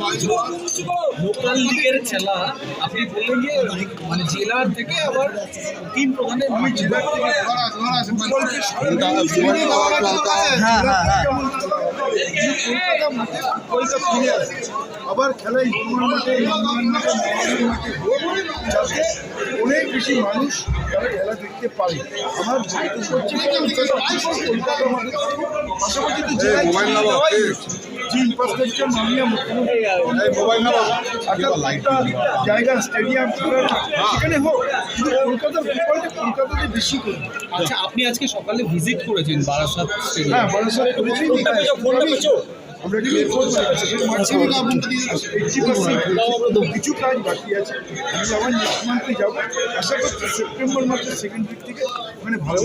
Local লিগের খেলা আপনি বললেন যে মানে জেলার থেকে আবার তিন প্রধানের জেলা থেকে হ্যাঁ হ্যাঁ হ্যাঁ কলকাতা আসে আবার খেলা মাঠে যাতে অনেক বেশি মানুষ তারা খেলা দেখতে পারে। আমার কলকাতা ফুটবল মাঠে পাশাপাশি তো জেলায় যে ইনফ্রাস্ট্রাকচার মাননীয় মুখ্যমন্ত্রী জায়গা স্টেডিয়াম সেখানে হোক কিন্তু কলকাতার ফুটবলটা কলকাতাতে বেশি করে। আচ্ছা আপনি আজকে সকালে ভিজিট করেছেন বারাসাত হ্যাঁ বারাসাত করেছি। আমরা কি কিছু কাজ বাকি আছে। আমি আবার নেক্সট মান্থে যাব। আশা করছি সেপ্টেম্বর মাসের সেকেন্ড উইক থেকে মানে ভালো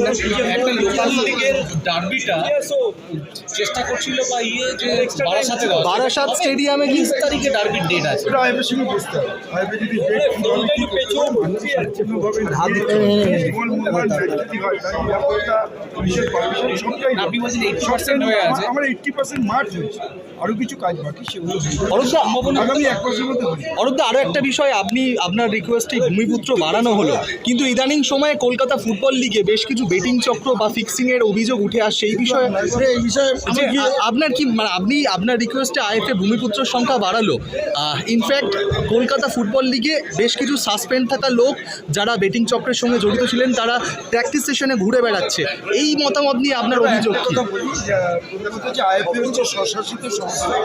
একটা লোকাল লিগের ডার্বিটা চেষ্টা করছিল বা ইয়ে যে বারাসাতে বারাসাত স্টেডিয়ামে কি তারিখে ডার্বির ডেট আছে। ওটা আইবের সঙ্গে বসতে হবে আইবে যদি ডেট হয় পারমিশন সবটাই আপনি বলছেন 80% হয়ে আছে। আমার এইটটি পার্সেন্ট মার্চ হয়েছে আরও কিছু কাজ বাকি সেগুলো হয়ে অরূপদা আগামী এক মাসের মধ্যে অরূপদা আরও একটা বিষয় আপনি আপনার রিকোয়েস্টে ভূমিপুত্র বাড়ানো হলো কিন্তু ইদানিং সময়ে কলকাতা ফুটবল লিগে বেশ কিছু বেটিং চক্র বা ফিক্সিং এর অভিযোগ উঠে আসছে এই বিষয়ে এই বিষয়ে আপনার কি মানে আপনি আপনার রিকোয়েস্টে আইএফএ ভূমিপুত্রের সংখ্যা বাড়ালো ইনফ্যাক্ট কলকাতা ফুটবল লিগে বেশ কিছু সাসপেন্ড থাকা লোক যারা বেটিং চক্রের সঙ্গে জড়িত ছিলেন তারা প্র্যাকটিস সেশনে ঘুরে বেড়াচ্ছে এই মতামত নিয়ে আপনার অভিযোগ কি আইএফএ হচ্ছে স্বশাসিত সংস্থা।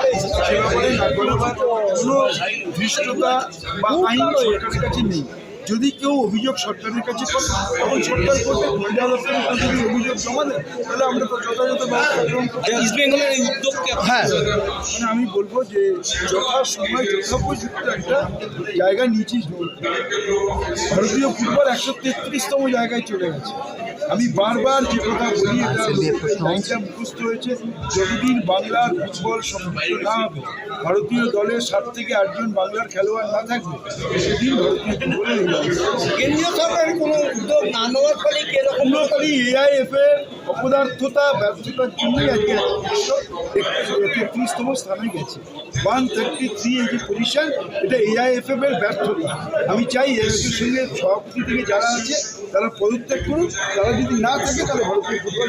সে ব্যাপারে নাগরিকদের কোনো ধৃষ্টতা বা আইন সরকারের কাছে নেই। যদি কেউ অভিযোগ সরকারের কাছে করে তখন সরকার করবে। গোয়েন্দা দপ্তরের কাছে যদি অভিযোগ জমা দেয় তাহলে আমরা তো যথাযথ ব্যবস্থা গ্রহণ করব। ইস্ট বেঙ্গলের এই উদ্যোগকে হ্যাঁ। মানে আমি বলব যে যথা সময় যথোপযুক্ত একটা জায়গা নিয়েছি। ভারতীয় ফুটবল একশো তেত্রিশতম জায়গায় চলে গেছে। আমি বারবার যে কথা বলি এটা লাইনটা মুখস্থ হয়েছে যতদিন বাংলার ফুটবল সমৃদ্ধ না হবে ভারতীয় দলের সাত থেকে আটজন বাংলার খেলোয়াড় না থাকবে সেদিন ভারতীয় ফুটবল কেন্দ্রীয় সরকারের কোনো উদ্যোগ না নেওয়ার ফলে কি এরকম অন্যকারী এআইএফ এর অপদার্থতা ব্যর্থতার জন্যই আজকে তেত্রিশতম স্থানে গেছে। ওয়ান থার্টি থ্রি এই যে পজিশন এটা এআইএফএফ এর ব্যর্থতা। আমি চাই এআইএফ এর সঙ্গে সভাপতি থেকে যারা আছে তারা পদত্যাগ করুক তারা যদি না থাকে তাহলে ভারতীয় ফুটবল।